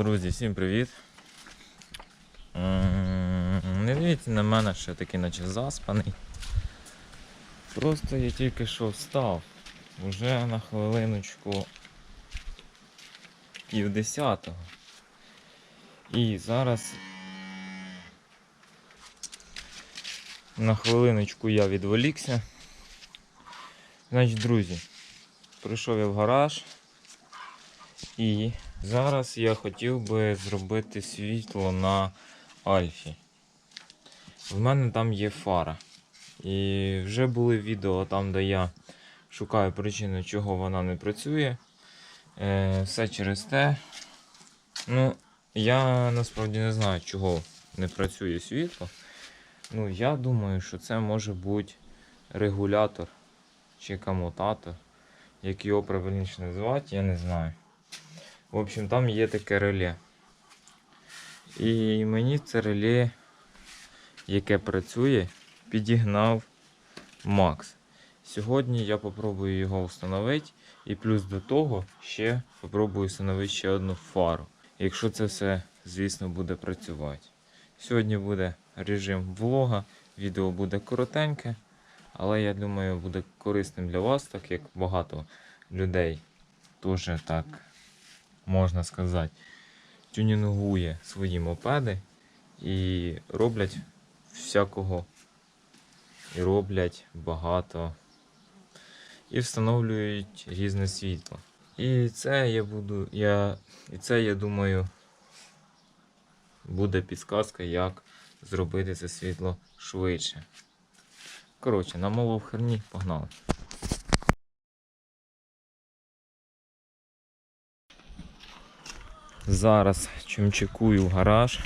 Друзі, всім привіт. Не дивіться на мене, що я такий наче заспаний. Просто я тільки що встав. Уже на хвилиночку пів десятого. І зараз на хвилиночку я відволікся. Значить, друзі, прийшов я в гараж. І зараз я хотів би зробити світло на Альфі. В мене там є фара. І вже були відео там, де я шукаю причину, чого вона не працює. Е, все через те. Ну, я насправді не знаю, чого не працює світло. Ну, я думаю, що це може бути регулятор чи комутатор. Як його правильніше називати, я не знаю. В общем, там є таке реле. І мені це реле, яке працює, підігнав Макс. Сьогодні я попробую його встановити і плюс до того ще попробую встановити ще одну фару. Якщо це все, звісно, буде працювати. Сьогодні буде режим влога, відео буде коротеньке, але я думаю, буде корисним для вас, так як багато людей теж так можна сказати, тюнінгує свої мопеди і роблять всякого. І роблять багато. І встановлюють різне світло. І це я буду. Я, І це, я думаю, буде підказка, як зробити це світло швидше. Коротше, намолов херні, погнали. Зараз чимчикую в гараж,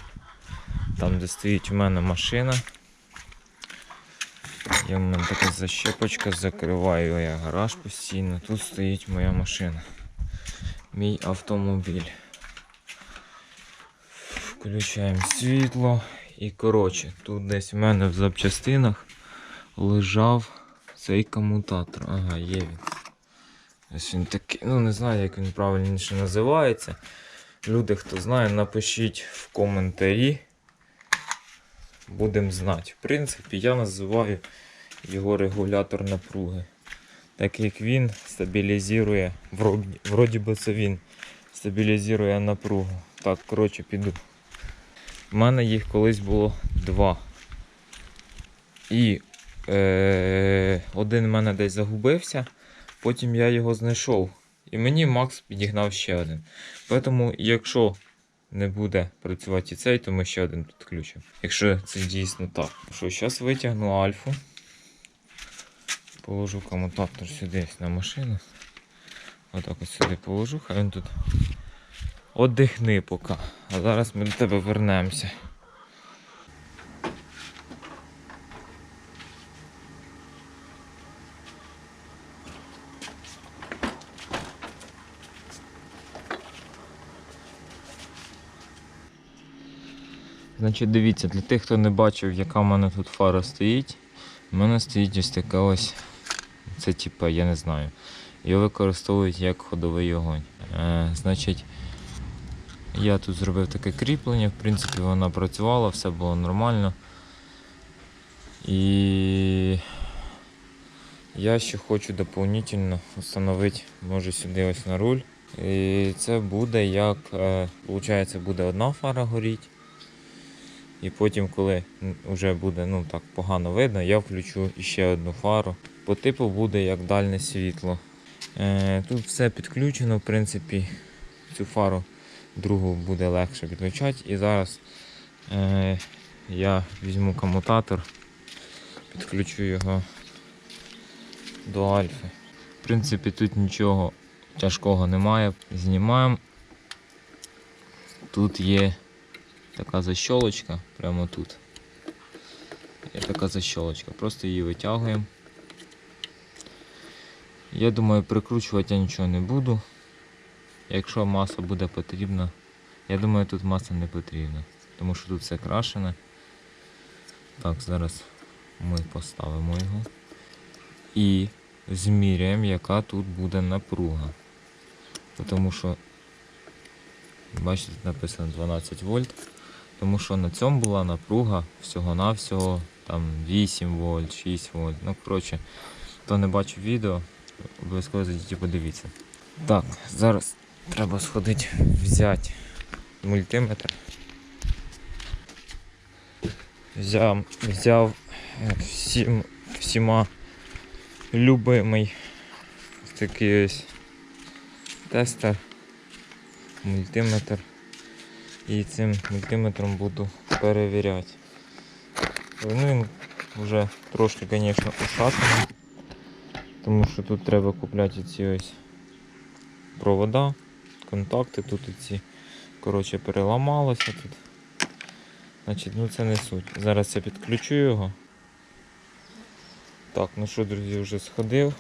там де стоїть у мене машина. Є в мене така защепочка, закриваю я гараж постійно. Тут стоїть моя машина. Мій автомобіль. Включаємо світло. І коротше, тут десь в мене в запчастинах лежав цей комутатор. Ага, є він. Ось він такий, ну не знаю, як він правильніше називається. Люди, хто знає, напишіть в коментарі. Будемо знати. В принципі, я називаю його регулятор напруги. Так як він стабілізує, вроді, би це він стабілізує напругу. Так, коротше, піду. У мене їх колись було два. І е, один в мене десь загубився, потім я його знайшов. І мені Макс підігнав ще один. Тому, якщо не буде працювати і цей, то ми ще один підключимо. Якщо це дійсно так. Що, зараз витягну альфу. Положу комутатор сюди на машину. Отак ось сюди положу, хай він тут оддихни поки. А зараз ми до тебе вернемося. Значить, дивіться, для тих, хто не бачив, яка в мене тут фара стоїть, в мене стоїть ось така ось. Це типа, я не знаю. Його використовують як ходовий огонь. Е, значить, я тут зробив таке кріплення, в принципі, вона працювала, все було нормально. І я ще хочу доповнительно встановити, може сюди ось на руль. І це буде як, е, виходить, буде одна фара горіть. І потім, коли вже буде ну, так погано видно, я включу ще одну фару. По типу буде як дальне світло. Е, тут все підключено, в принципі, цю фару другу буде легше підключати. І зараз е, я візьму комутатор, підключу його до альфи. В принципі, тут нічого тяжкого немає. Знімаємо. Тут є така защолочка прямо тут. Є така защолочка. Просто її витягуємо. Я думаю, прикручувати я нічого не буду. Якщо маса буде потрібна, я думаю, тут маса не потрібна, тому що тут все крашене. Так, зараз ми поставимо його і зміряємо, яка тут буде напруга. Тому що Бачите, тут написано 12 вольт. Тому що на цьому була напруга всього-навсього там 8 вольт, 6 вольт. Ну, коротше, хто не бачив відео, обов'язково зайдіть і подивіться. Так, зараз треба сходити взяти мультиметр. Взяв, взяв е, всім, всіма любимий такий ось тестер, мультиметр. І цим мультиметром буду перевіряти. Ну, він вже трошки, звісно, ушатаний, тому що тут треба купляти ці ось провода, контакти, тут ці, коротше, переламалося тут. Значить, ну це не суть. Зараз я підключу його. Так, ну що, друзі, вже сходив,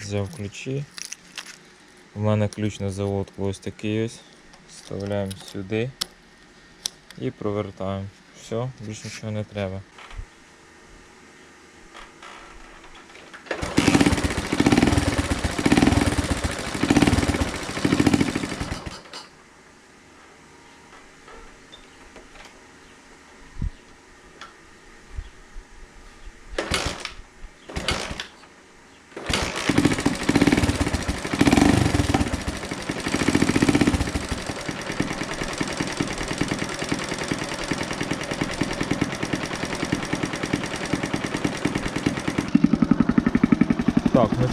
взяв ключі. У мене ключ на заводку ось такий ось. Вставляємо сюди і провертаємо. Все, більше нічого не треба.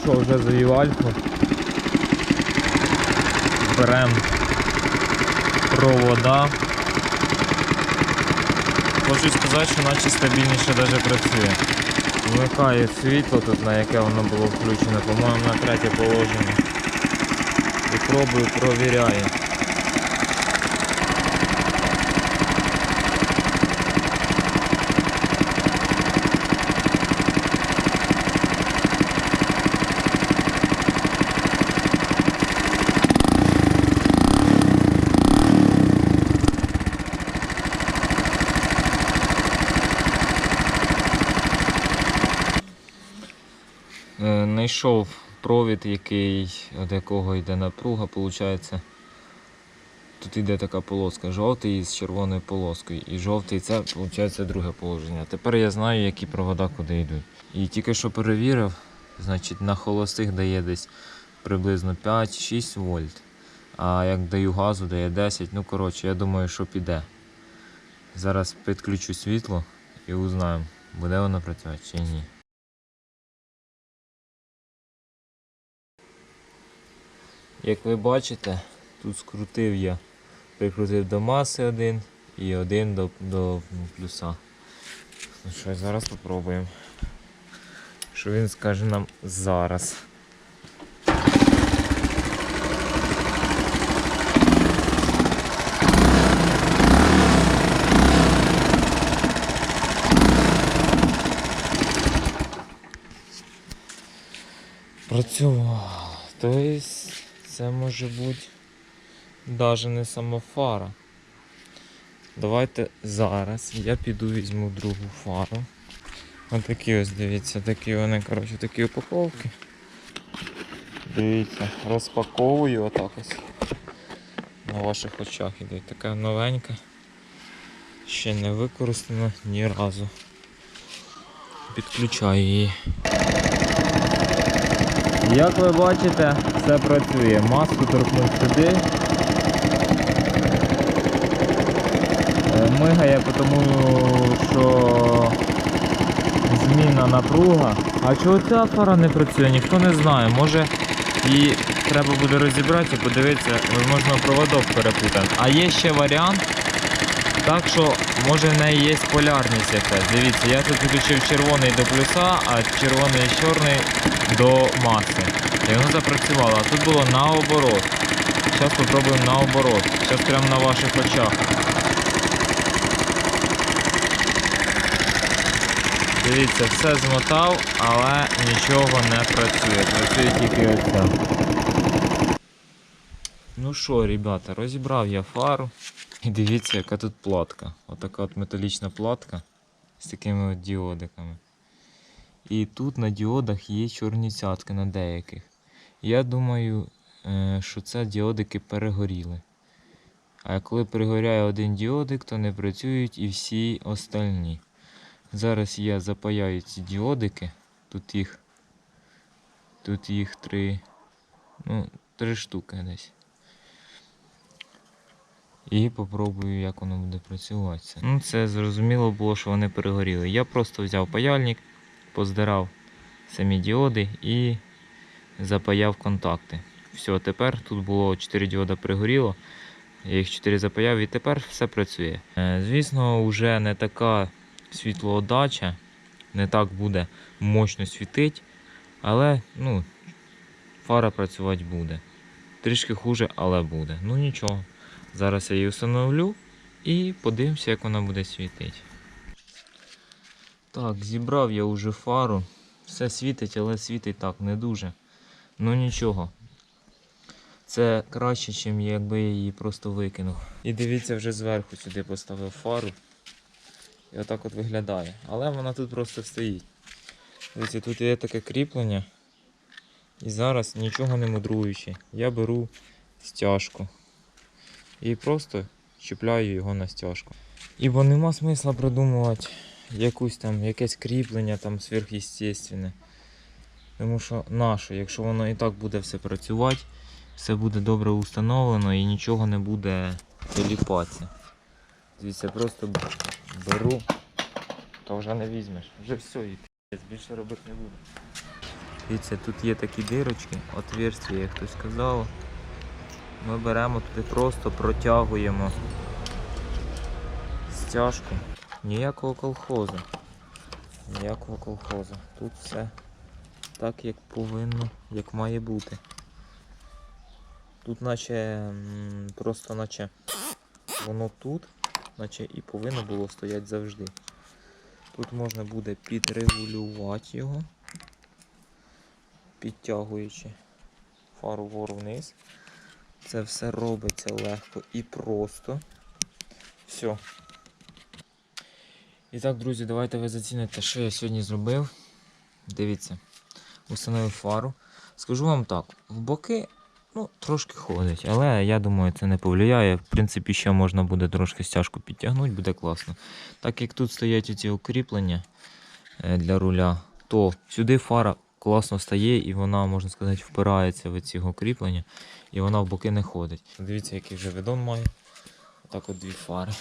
Що, вже завів альфу. Беремо провода. Хочу сказати, що наче стабільніше навіть працює. Вмикає світло тут, на яке воно було включено, по-моєму, на третє положення. І пробую, провіряю. Е, Знайшов провід, який, від якого йде напруга, виходить. Тут йде така полоска, жовтий з червоною полоскою. І жовтий це виходить друге положення. Тепер я знаю, які провода куди йдуть. І тільки що перевірив, значить на холостих дає десь приблизно 5-6 вольт. А як даю газу, дає 10. Ну коротше, я думаю, що піде. Зараз підключу світло і узнаємо, буде воно працювати чи ні. Як ви бачите, тут скрутив я, прикрутив до маси один і один до, до плюса. Ну що, зараз спробуємо. Що він скаже нам зараз. Працювало. Тобто це може бути навіть не сама фара. Давайте зараз я піду візьму другу фару. Отакі ось дивіться, такі вони, коротше, такі упаковки. Дивіться, розпаковую отак ось. На ваших очах іде така новенька. Ще не використана ні разу. Підключаю її. Як ви бачите, все працює. Маску торкнув сюди. Е, Мигає, тому що зміна напруга. А чого ця фара не працює, ніхто не знає. Може її треба буде розібрати і подивитися, можливо, проводок перепутаний. А є ще варіант. Так що, може в неї є полярність якась. Дивіться, я тут підключив червоний до плюса, а червоний і чорний до маси. І воно запрацювало. А тут було наоборот. Зараз спробуємо наоборот. Зараз прямо на ваших очах. Дивіться, все змотав, але нічого не працює. Працює тільки оця. Ну що, ребята, розібрав я фару. І дивіться, яка тут платка. Отака от металічна платка з такими от діодиками. І тут на діодах є чорні цятки на деяких. Я думаю, е, що це діодики перегоріли. А коли пригоряє один діодик, то не працюють і всі остальні. Зараз я запаяю ці діодики. Тут їх. Тут їх три. Ну, три штуки десь. І попробую, як воно буде працювати. Ну, це зрозуміло було, що вони перегоріли. Я просто взяв паяльник, поздирав самі діоди і запаяв контакти. Все, тепер тут було 4 діода пригоріло. Я їх 4 запаяв і тепер все працює. Е, Звісно, вже не така світлоодача, не так буде мощно світить, але ну, фара працювати буде. Трішки хуже, але буде. Ну нічого. Зараз я її встановлю і подивимося, як вона буде світити. Так, зібрав я вже фару. Все світить, але світить так, не дуже. Ну нічого. Це краще, ніж якби я її просто викинув. І дивіться, вже зверху сюди поставив фару. І отак от виглядає. Але вона тут просто стоїть. Дивіться, тут є таке кріплення. І зараз нічого не мудруючи. Я беру стяжку. І просто чіпляю його на стяжку. Ібо нема смисла придумувати якусь там, якесь кріплення там сверхъестественне. Тому що наше, якщо воно і так буде все працювати, все буде добре установлено і нічого не буде приліпатися. Дивіться, просто беру, то вже не візьмеш. Вже все, і більше робити не буду. Дивіться, тут є такі дирочки, отверстия, як хтось сказав. Ми беремо туди, просто протягуємо стяжку. Ніякого колхозу. Ніякого колхозу. Тут все так, як повинно, як має бути. Тут наче просто наче воно тут, наче і повинно було стояти завжди. Тут можна буде підрегулювати його, підтягуючи фару вгору вниз. Це все робиться легко і просто. Все. І так, друзі, давайте ви заціните, що я сьогодні зробив. Дивіться, установив фару. Скажу вам так, в боки ну, трошки ходить, але я думаю, це не повлияє. В принципі, ще можна буде трошки стяжку підтягнути, буде класно. Так як тут стоять оці укріплення е, для руля, то сюди фара класно стає і вона, можна сказати, впирається в ці укріплення і вона в боки не ходить. Дивіться, який вже видон має. Отак от дві фари.